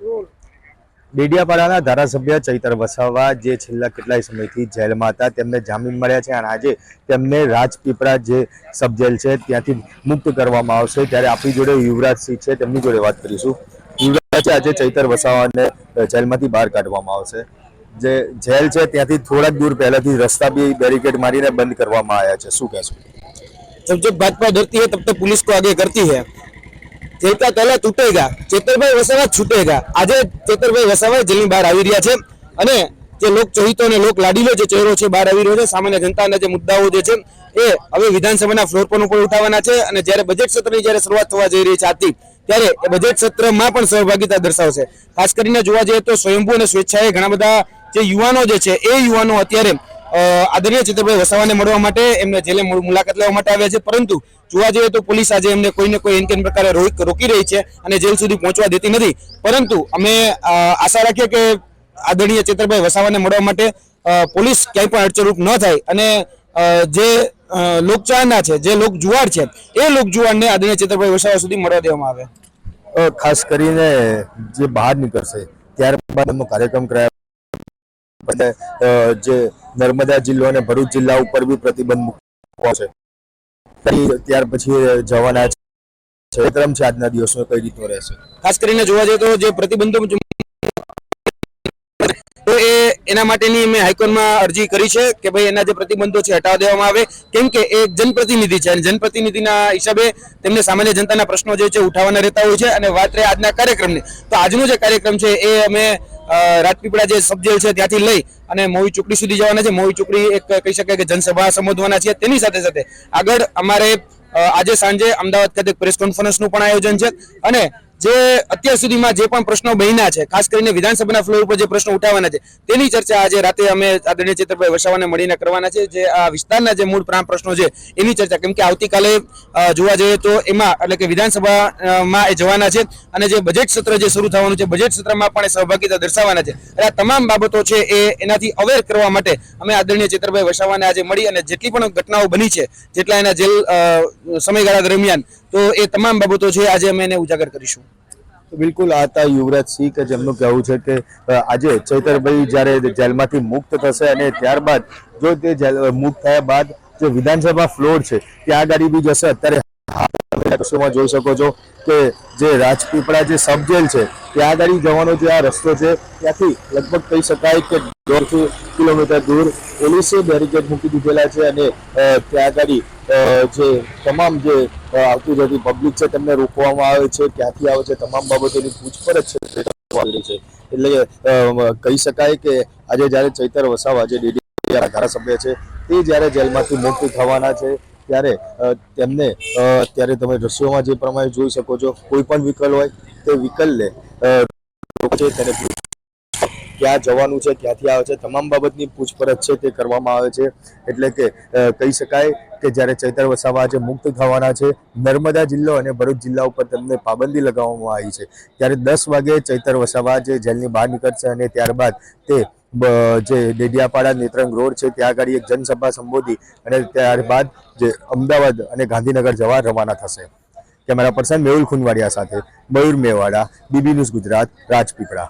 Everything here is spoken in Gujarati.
ડેડિયાપાડાના ધારાસભ્ય ચૈતર વસાવા જે છેલ્લા કેટલાય સમયથી જેલમાં હતા, તેમને જામીન મળ્યા છે અને આજે તેમને રાજપીપળા જે સબજેલ છે ત્યાંથી મુક્ત કરવામાં આવશે. ત્યારે આપણી જોડે યુવરાજસિંહ છે, તેમની જોડે વાત કરીશું. યુવરાજ આજે ચૈતર વસાવાને જેલમાંથી બહાર કાઢવામાં આવશે. જે જેલ છે ત્યાંથી થોડાક દૂર પહેલાથી રસ્તા બી બેરિકેડ મારીને બંધ કરવામાં આવ્યા છે. શું કહેશું? જબ જબ ભાજપા ધરતી હૈ, તબ તક પોલીસ કો આગે કરતી હૈ. તેલકા તલા તૂટેગા. ચેતરભાઈ વસાવા છૂટેગા. આજે ચેતરભાઈ વસાવા જેલની બહાર આવી રહ્યા છે. અને જે લોક ચહિતો અને લોક લાડીલો જે ચહેરો છે બહાર આવી રહ્યો છે, સામાન્ય જનતાના જે મુદ્દાઓ જે છે, એ હવે વિધાનસભાના ફ્લોર પર ઉપર ઉઠાવવાના છે. અને જ્યારે બજેટ સત્રની જ્યારે શરૂઆત થવા જઈ રહી છે આથી ત્યારે એ બજેટ સત્રમાં પણ સહભાગીતા દર્શાવશે. ખાસ કરીને જોવા જઈએ તો સ્વયંભૂ અને સ્વેચ્છાએ ઘણા બધા જે યુવાનો જે છે, એ યુવાનો અત્યારે આદરણીય ચિત્રભાઈ વસાવાને મળવા માટે એમને જેલે મુલાકાત લેવા માટે આવ્યા છે. પરંતુ જોવા જઈએ તો પોલીસ આજે એમને કોઈને કોઈ એન પ્રકારે રોકી રહી છે અને જેલ સુધી પહોંચવા દેતી નથી. પરંતુ અમે આશા રાખીએ કે આદરણીય ચિત્રભાઈ વસાવાને મળવા માટે પોલીસ ક્યાંય પણ અડચણરૂપ ન થાય અને જે લોકચાહના છે, જે લોક જુવાડ છે, એ લોક જુવાડને આદરણીય ચિત્રભાઈ વસાવા સુધી મળવા દેવામાં આવે. ખાસ કરીને જે બહાર નીકળશે, ત્યારબાદ એમનો કાર્યક્રમ કરાયા. જે નર્મદા જિલ્લો અને ભરૂચ જિલ્લા ઉપર બી પ્રતિબંધ મૂકવો છે. ત્યાર પછી જવાના છે. છે આજના દિવસો કઈ રીતનો રહેશે? ખાસ કરીને જોવા જઈએ તો જે પ્રતિબંધો એના માટેની મેં હાઈકોર્ટમાં અરજી કરી છે કે ભાઈ એના જે પ્રતિબંધો છે હટાવી દેવામાં આવે. કેમ કે એ જનપ્રતિનિધિ છે અને જનપ્રતિનિધિના હિસાબે તેમને સામાન્ય જનતાના પ્રશ્નો જે છે ઉઠાવવાના રહેતા હોય છે અને વાત રહે આજના કાર્યક્રમની. તો આજનો જે કાર્યક્રમ છે એ અમે રાજપીપળા જે સબજેલ છે ત્યાંથી લઈ અને મોવી ચોકડી સુધી જવાના છે. મોવી ચોકડી એક કહી શકાય કે જનસભા સંબોધવાના છે તેની સાથે સાથે આગળ અમારે આજે સાંજે અમદાવાદ ખાતે પ્રેસ કોન્ફરન્સનું પણ આયોજન છે અને જે અત્યાર સુધીમાં જે પણ પ્રશ્નો બન્યા છે, ખાસ કરીને વિધાનસભાના ફ્લોર ઉપર જે પ્રશ્નો ઉઠાવવાના છે, તેની ચર્ચા આજે રાતે અમે આદરણીય ચેતરભાઈ વસાવાને મળીને કરવાના છે. જે આ વિસ્તારના જે મૂળ પ્રાણ પ્રશ્નો છે, એની ચર્ચા, કેમ કે આવતીકાલે જોવા જઈએ તો એમાં, એટલે કે વિધાનસભામાં એ જવાના છે અને જે બજેટ સત્ર જે શરૂ થવાનું છે બજેટ સત્રમાં પણ એ સહભાગીતા દર્શાવવાના છે. અને આ તમામ બાબતો છે એ એનાથી અવેર કરવા માટે અમે આદરણીય ચેતરભાઈ વસાવાને આજે મળી અને જેટલી પણ ઘટનાઓ બની છે, જેટલા એના જેલ સમયગાળા દરમિયાન તો એ તમામ બાબતો છે, આજે અમે એને ઉજાગર કરીશું. બિલકુલ આ હતા યુવરાજ સિંહ કે જેમનું કહેવું છે કે આજે ચૈતરભાઈ જ્યારે જેલમાંથી મુક્ત થશે અને ત્યારબાદ જો તે જેલ મુક્ત થયા બાદ જે વિધાનસભા ફ્લોર છે, ત્યાં આગળ બી જશે. અત્યારે દ્રશ્યોમાં જોઈ શકો છો કે જે રાજપીપળા જે સબ જેલ છે, ત્યાં આગળ જવાનો જે આ રસ્તો છે, ત્યાંથી લગભગ કહી શકાય કે દોઢ કિલોમીટર દૂર પોલીસે બેરિકેડ મૂકી દીધેલા છે અને ત્યાં આગળ જે તમામ જે આવતી જતી પબ્લિક છે તેમને રોકવામાં આવે છે, ક્યાંથી આવે છે, તમામ બાબતોની પૂછપરછ છે એટલે કહી શકાય કે આજે જ્યારે ચૈતર વસાવા જે ડીડી ધારાસભ્ય છે, તે જ્યારે જેલમાંથી મુક્ત થવાના છે, ત્યારે તેમને ત્યારે તમે દ્રશ્યોમાં જે પ્રમાણે જોઈ શકો છો, કોઈ પણ વિકલ હોય, તે વિકલને લે છે, તેને ક્યાં જવાનું છે, ક્યાંથી આવે છે, તમામ બાબતની પૂછપરછ છે તે કરવામાં આવે છે. એટલે કે કહી શકાય કે જ્યારે ચૈતર વસાવા આજે મુક્ત થવાના છે, નર્મદા જિલ્લો અને ભરૂચ જિલ્લા ઉપર તેમને પાબંદી લગાવવામાં આવી છે. ત્યારે દસ વાગે ચૈતર વસાવા જે જેલની બહાર નીકળશે અને ત્યારબાદ તે જે ડેડિયાપાડા નેત્રંગ રોડ છે, ત્યાં આગળ એક જનસભા સંબોધી અને ત્યારબાદ જે અમદાવાદ અને ગાંધીનગર જવા રવાના થશે. કેમેરા પર્સન મેહુલ ખુનવાડિયા સાથે મયુર મેવાડા, બીબી ન્યૂઝ ગુજરાત, રાજપીપળા.